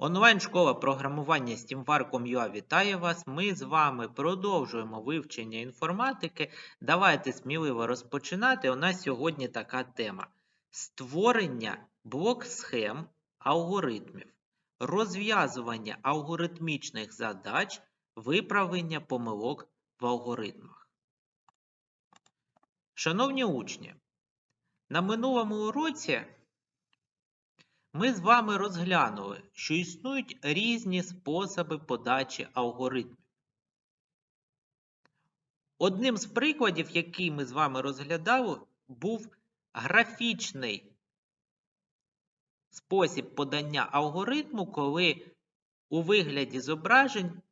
Онлайн-школа програмування SteamVar.com.ua вітає вас. Ми з вами продовжуємо вивчення інформатики. Давайте сміливо розпочинати. У нас сьогодні така тема: створення блок-схем алгоритмів, розв'язування алгоритмічних задач, виправлення помилок в алгоритмах. Шановні учні, на минулому уроці ми з вами розглянули, що існують різні способи подачі алгоритмів. Одним з прикладів, який ми з вами розглядали, був графічний спосіб подання алгоритму, коли у вигляді зображень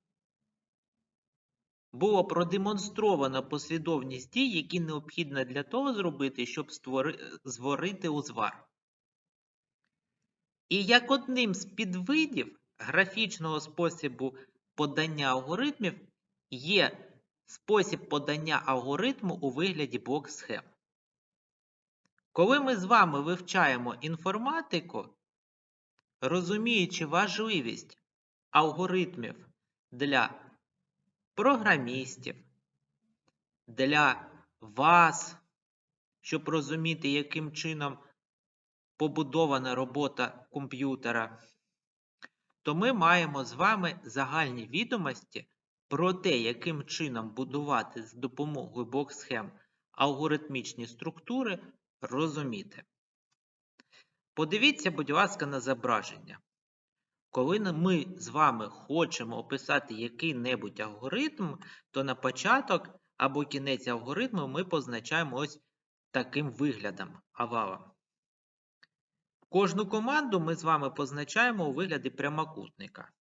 було продемонстровано послідовність дій, які необхідно для того зробити, щоб створи... створити узвар. І як одним з підвидів графічного способу подання алгоритмів є спосіб подання алгоритму у вигляді блок-схем. Коли ми з вами вивчаємо інформатику, розуміючи важливість алгоритмів для програмістів, для вас, щоб розуміти, яким чином побудована робота комп'ютера, то ми маємо з вами загальні відомості про те, яким чином будувати з допомогою блок-схем алгоритмічні структури, розуміти. Подивіться, будь ласка, на зображення. Коли ми з вами хочемо описати який-небудь алгоритм, то на початок або кінець алгоритму ми позначаємо ось таким виглядом овалом. Кожну команду ми з вами позначаємо у вигляді прямокутника.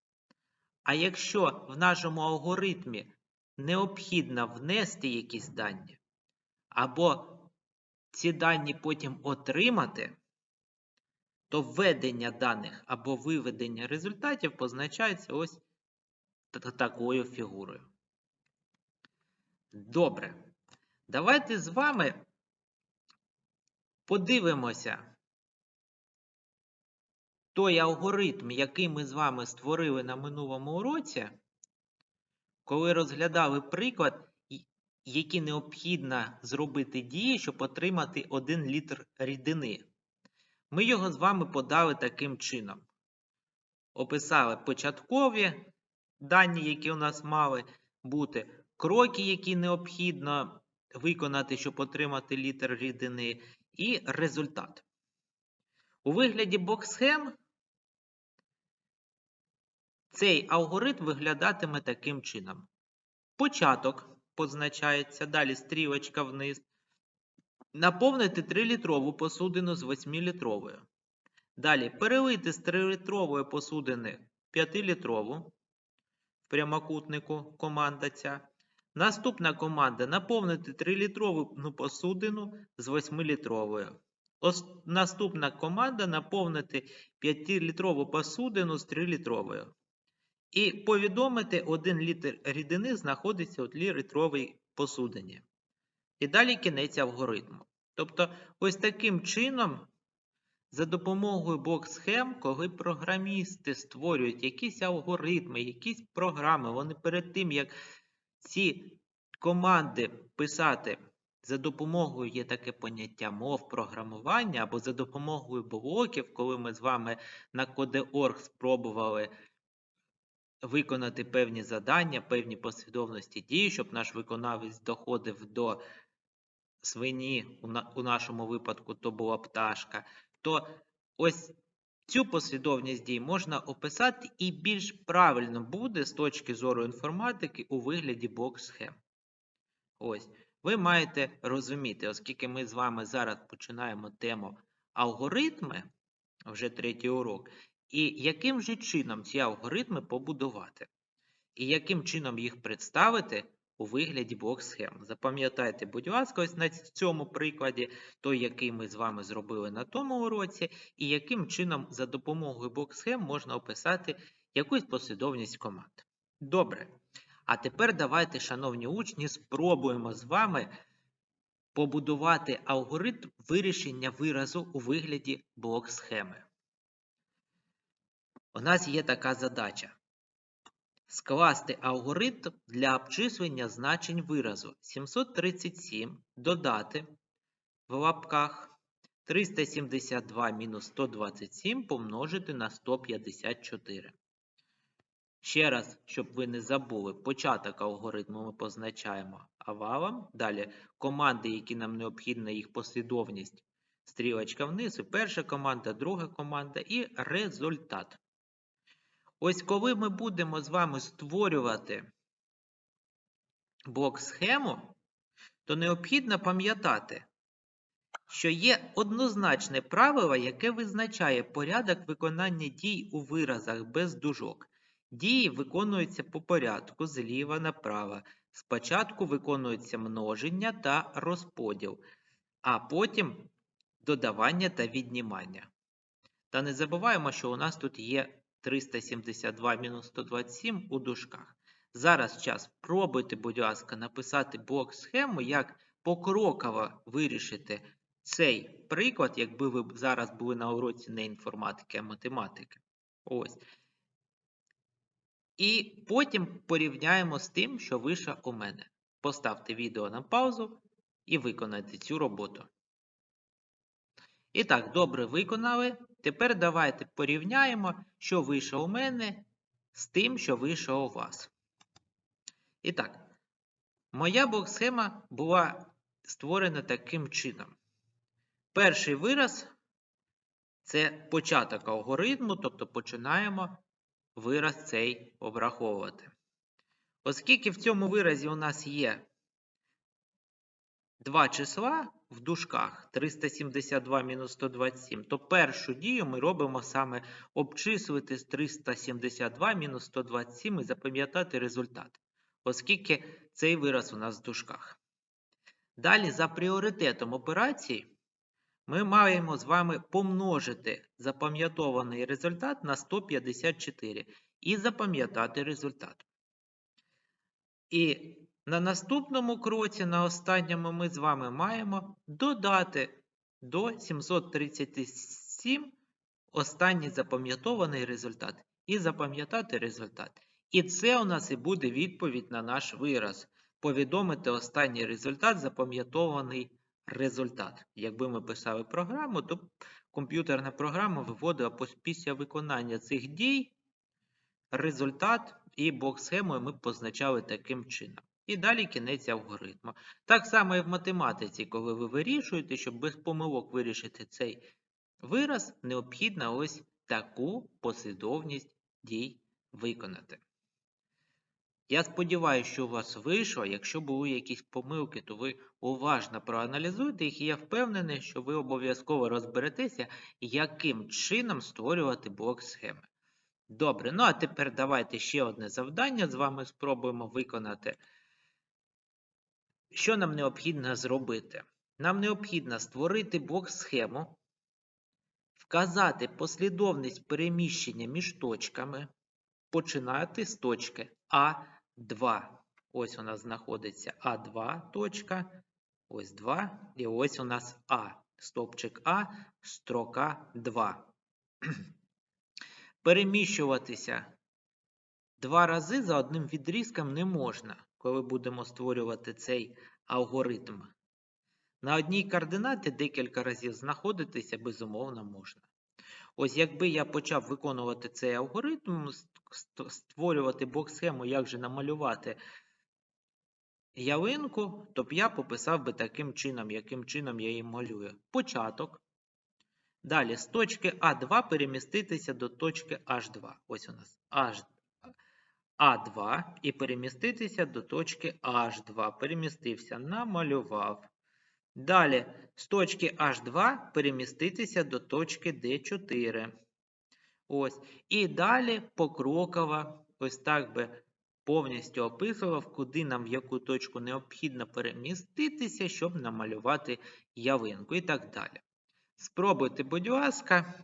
А якщо в нашому алгоритмі необхідно внести якісь дані, або ці дані потім отримати, то введення даних або виведення результатів позначається ось такою фігурою. Добре. Давайте з вами подивимося той алгоритм, який ми з вами створили на минулому уроці, коли розглядали приклад, які необхідно зробити дії, щоб отримати 1 літр рідини. Ми його з вами подали таким чином. Описали початкові дані, які у нас мали бути, кроки, які необхідно виконати, щоб отримати літр рідини, і результат. У вигляді боксхем цей алгоритм виглядатиме таким чином. Початок позначається, далі стрілочка вниз. Наповнити 3-літрову посудину з 8-літровою. Далі перелити з 3-літрової посудини 5-літрову в прямокутнику команда ця. Наступна команда наповнити 3-літрову посудину з 8-літровою. Наступна команда наповнити 5-літрову посудину з 3-літровою. І повідомити 1 літр рідини знаходиться у 2-літровій посудині. І далі кінець алгоритму. Тобто, ось таким чином, за допомогою блок-схем, коли програмісти створюють якісь алгоритми, якісь програми, вони перед тим, як ці команди писати за допомогою є таке поняття мов програмування, або за допомогою блоків, коли ми з вами на Code.org спробували виконати певні завдання, певні послідовності дій, щоб наш виконавець доходив до свині, у нашому випадку то була пташка, то ось цю послідовність дій можна описати і більш правильно буде з точки зору інформатики у вигляді блок-схем. Ось, ви маєте розуміти, оскільки ми з вами зараз починаємо тему алгоритми, вже третій урок, і яким же чином ці алгоритми побудувати? І яким чином їх представити у вигляді блок-схем? Запам'ятайте, будь ласка, ось на цьому прикладі, той, який ми з вами зробили на тому уроці, і яким чином за допомогою блок-схем можна описати якусь послідовність команд. Добре. А тепер давайте, шановні учні, спробуємо з вами побудувати алгоритм вирішення виразу у вигляді блок-схеми. У нас є така задача. Скласти алгоритм для обчислення значень виразу 737 додати в лапках 372 мінус 127 помножити на 154. Ще раз, щоб ви не забули, початок алгоритму ми позначаємо овалом. Далі команди, які нам необхідна, їх послідовність. Стрілочка вниз, перша команда, друга команда і результат. Ось коли ми будемо з вами створювати блок схему, то необхідно пам'ятати, що є однозначне правило, яке визначає порядок виконання дій у виразах без дужок. Дії виконуються по порядку зліва направо. Спочатку виконується множення та розподіл, а потім додавання та віднімання. Та не забуваємо, що у нас тут є 372 мінус 127 у дужках. Зараз час пробуйте, будь ласка, написати блок схему, як покроково вирішити цей приклад, якби ви зараз були на уроці не інформатики, а математики. Ось. І потім порівняємо з тим, що вийшло у мене. Поставте відео на паузу і виконайте цю роботу. І так, добре виконали. Тепер давайте порівняємо, що вийшло у мене з тим, що вийшло у вас. І так, моя блок-схема була створена таким чином. Перший вираз це початок алгоритму, тобто починаємо вираз цей обраховувати. Оскільки в цьому виразі у нас є два числа в дужках 372 мінус 127, то першу дію ми робимо саме обчислити з 372 мінус 127 і запам'ятати результат, оскільки цей вираз у нас в дужках. Далі, за пріоритетом операції, ми маємо з вами помножити запам'ятований результат на 154 і запам'ятати результат. І на наступному кроці, на останньому, ми з вами маємо додати до 737 останній запам'ятований результат. І запам'ятати результат. І це у нас і буде відповідь на наш вираз. Повідомити останній результат, запам'ятований результат. Якби ми писали програму, то комп'ютерна програма виводила після виконання цих дій результат і блок схемою ми позначали таким чином. І далі кінець алгоритму. Так само і в математиці, коли ви вирішуєте, щоб без помилок вирішити цей вираз, необхідно ось таку послідовність дій виконати. Я сподіваюся, що у вас вийшло. Якщо були якісь помилки, то ви уважно проаналізуйте їх, і я впевнений, що ви обов'язково розберетеся, яким чином створювати блок схеми. Добре, ну а тепер давайте ще одне завдання з вами спробуємо виконати. Що нам необхідно зробити? Нам необхідно створити блок схему, вказати послідовність переміщення між точками, починати з точки А2. Ось у нас знаходиться А2 точка, ось 2, і ось у нас А. Стопчик А, строка 2. Переміщуватися два рази за одним відрізком не можна, коли будемо створювати цей алгоритм. На одній координаті декілька разів знаходитися безумовно можна. Ось якби я почав виконувати цей алгоритм, створювати блок-схему, як же намалювати ялинку, то б я пописав би таким чином, яким чином я її малюю. Початок. Далі з точки А2 переміститися до точки H2. Ось у нас H, А2 і переміститися до точки H2. Перемістився, намалював. Далі з точки H2 переміститися до точки D4. Ось. І далі покроково, ось так би повністю описував, куди нам в яку точку необхідно переміститися, щоб намалювати явинку і так далі. Спробуйте, будь ласка,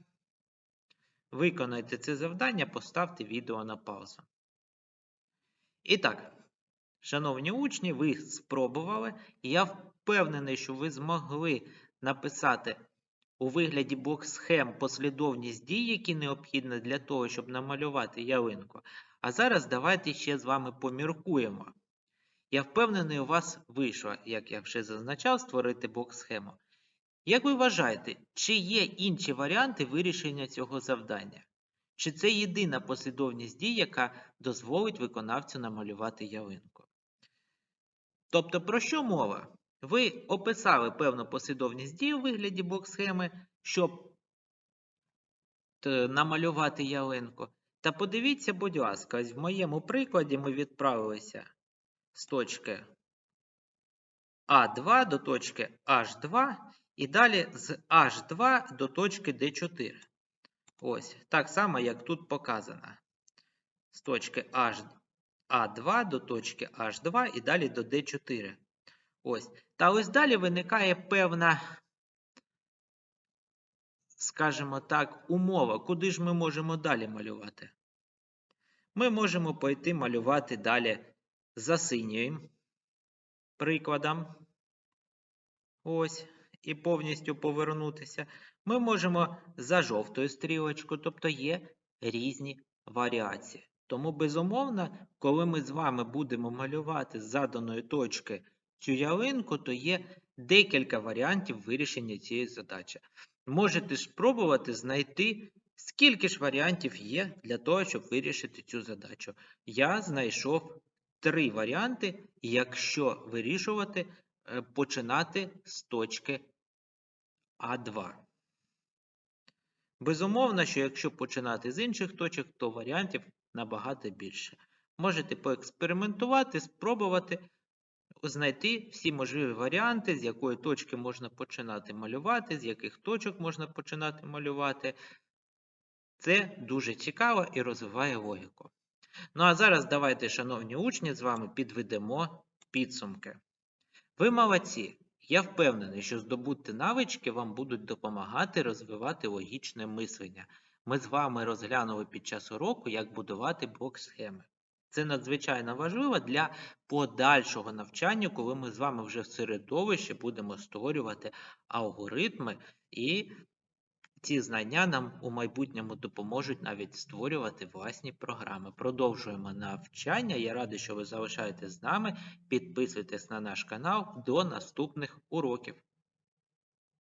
виконайте це завдання, поставте відео на паузу. І так, шановні учні, ви спробували, і я впевнений, що ви змогли написати у вигляді блок-схем послідовність дій, які необхідні для того, щоб намалювати ялинку. А зараз давайте ще з вами поміркуємо. Я впевнений, у вас вийшло, як я вже зазначав, створити блок-схему. Як ви вважаєте, чи є інші варіанти вирішення цього завдання? Чи це єдина послідовність дій, яка дозволить виконавцю намалювати ялинку? Тобто, про що мова? Ви описали певну послідовність дій у вигляді блок-схеми, щоб намалювати ялинку. Та подивіться, будь ласка, в моєму прикладі ми відправилися з точки А2 до точки H2 і далі з H2 до точки D4. Ось, так само, як тут показано. З точки H, А2 до точки H2 і далі до D4. Ось. Та ось далі виникає певна, скажімо так, умова, куди ж ми можемо далі малювати. Ми можемо пойти малювати далі за синім прикладом. Ось, і повністю повернутися. Ми можемо за жовтою стрілочкою, тобто є різні варіації. Тому, безумовно, коли ми з вами будемо малювати з заданої точки цю ялинку, то є декілька варіантів вирішення цієї задачі. Можете спробувати знайти, скільки ж варіантів є для того, щоб вирішити цю задачу. Я знайшов три варіанти, якщо вирішувати, е, починати з точки А2. Безумовно, що якщо починати з інших точок, то варіантів набагато більше. Можете поекспериментувати, спробувати знайти всі можливі варіанти, з якої точки можна починати малювати, з яких точок можна починати малювати. Це дуже цікаво і розвиває логіку. Ну а зараз давайте, шановні учні, з вами підведемо підсумки. Ви молодці! Я впевнений, що здобути навички вам будуть допомагати розвивати логічне мислення. Ми з вами розглянули під час уроку, як будувати блок-схеми. Це надзвичайно важливо для подальшого навчання, коли ми з вами вже в середовищі будемо створювати алгоритми, і ці знання нам у майбутньому допоможуть навіть створювати власні програми. Продовжуємо навчання. Я радий, що ви залишаєтесь з нами. Підписуйтесь на наш канал до наступних уроків.